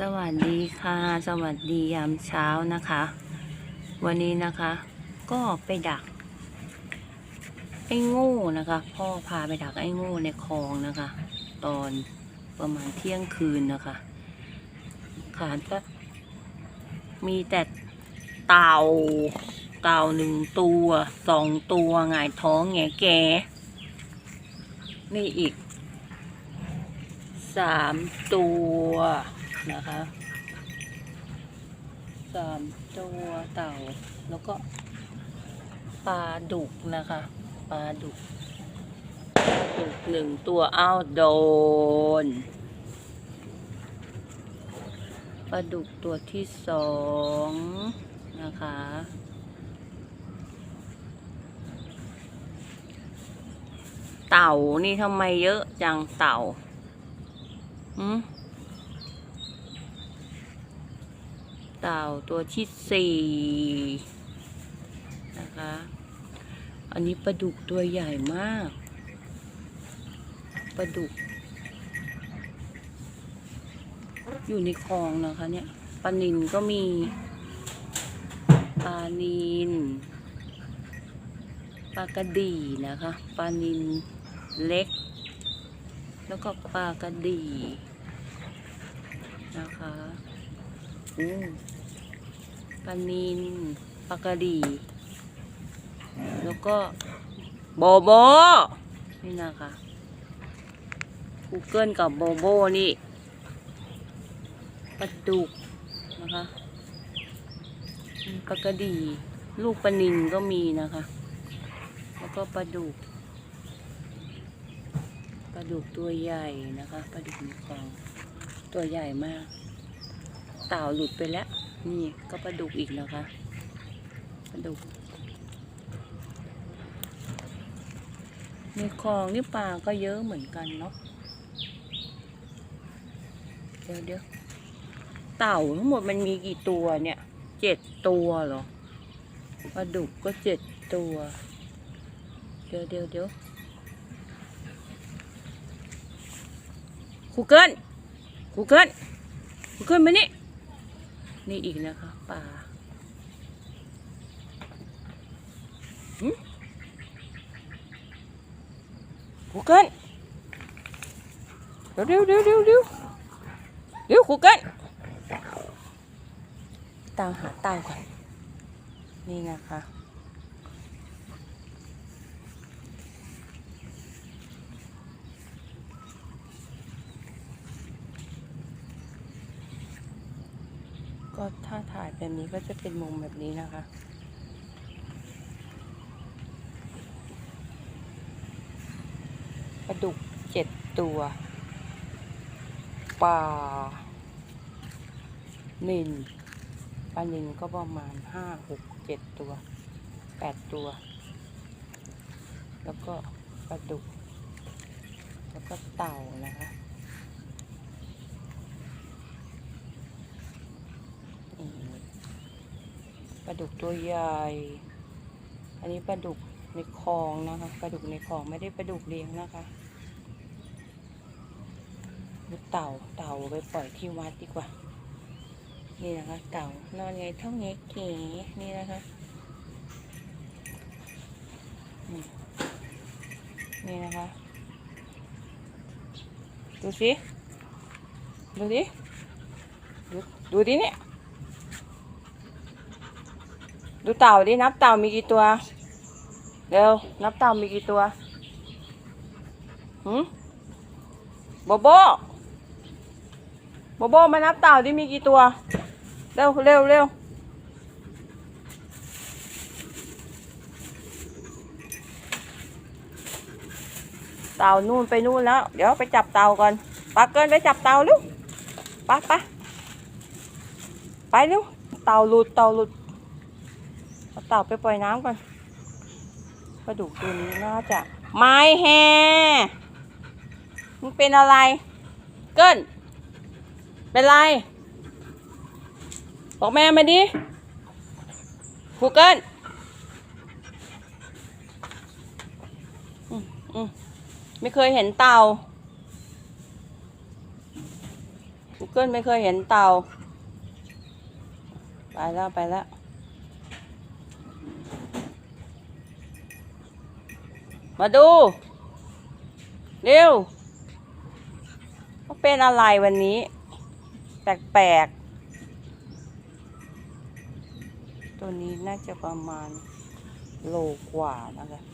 สวัสดีค่ะ สวัสดียามเช้านะคะ วันนี้นะคะ ก็ไปดัก ไอ้ง่นะคะ พ่อพาไปดักไอ้ง่ในคลองนะคะ ตอนประมาณเที่ยงคืนนะคะขาก็มีแต่เต่า เต่าหนึ่งตัวสองตัวหงายท้องแงแกนี่อีกสามตัว นะคะสามตัวเต่า แล้วก็ปลาดุกนะคะปลาดุกปลาดุกหนึ่งตัวอ้าวโดนปลาดุกตัวที่สองนะคะเต่านี่ทำไมเยอะจังเต่าหืม เต่าตัวที่สี่นะคะ อันนี้ปลาดุกตัวใหญ่มาก ปลาดุก อยู่ในคลองนะคะเนี่ย ปลานินก็มี ปลานิน ปลากระดีนะคะ ปลานินเล็ก แล้วก็ปลากระดีนะคะ อืมปลานินปลากระดีแล้วก็โบโบ นี่นะคะ Google กับโบโบนี่ปลาดุกนะคะอืมปลากระดี ลูกปลานินก็มีนะคะ แล้วก็ปลาดุกปลาดุกตัวใหญ่นะคะปลาดุกในคลองตัวใหญ่มากเต่าหลุดไปแล้ว นี่ก็ปลาดุกอีกนะคะปลาดุกในคลองนี่ปลาก็เยอะเหมือนกันเนาะเดี๋ยวเดี๋ยวเต่าทั้งหมดมันมีกี่ตัวเนี่ยเจ็ดตัวเหรอปลาดุกก็เจ็ดตัว เดี๋ยวเดี๋ยวเดี๋ยวคูเกิลคูเกิลคูเกิลมานี่ นี่อีกนะคะปลาหึครูเกิลเร็วเร็วเร็วเร็วเร็วเร็วครูเกิลตามหาเต่าก่อน นี่นะคะ ก็ถ้าถ่ายแบบนี้ก็จะเป็นมุมแบบนี้นะคะ ปลาดุกเจ็ดตัวปลานินปลานินก็ประมาณห้าหกเจ็ดตัวแปดตัว แล้วก็ปลาดุก แล้วก็เต่านะคะ อืม ปลาดุกตัวใหญ่ อันนี้ปลาดุกในคลองนะคะ ปลาดุกในคลองไม่ได้ปลาดุกเลี้ยงนะคะเต่า เต่าไปปล่อยที่วัดดีกว่า นี่นะคะ เต่านอนไงเท่าไงเก๋นี่นะคะ นี่นะคะ ดูสิ ดูดิ ดูดูดิเนี่ย ดูเต่าดินับเต่ามีกี่ตัว เร็ว นับเต่ามีกี่ตัวหืมโบโบโบโบมานับเต่าดิมีกี่ตัว เร็วเร็วเร็วเต่านู่นไปนู่นแล้ว เดี๋ยวไปจับเต่าก่อนปาเกินไปจับเต่าลูกปะปะไปเร็วเต่าหลุดเต่าหลุด เอาเต่าไปปล่อยน้ำก่อนปลาดุกตัวนี้น่าจะไม้แฮมันเป็นอะไร เกินเป็นไร บอกแม่มาดิครูเกินไม่เคยเห็นเต่า Google ไม่เคยเห็นเต่า ไปแล้วไปแล้ว มาดู เร็วว่าเป็นอะไรวันนี้ แปลกๆ ตัวนี้น่าจะประมาณโลกว่านะคะ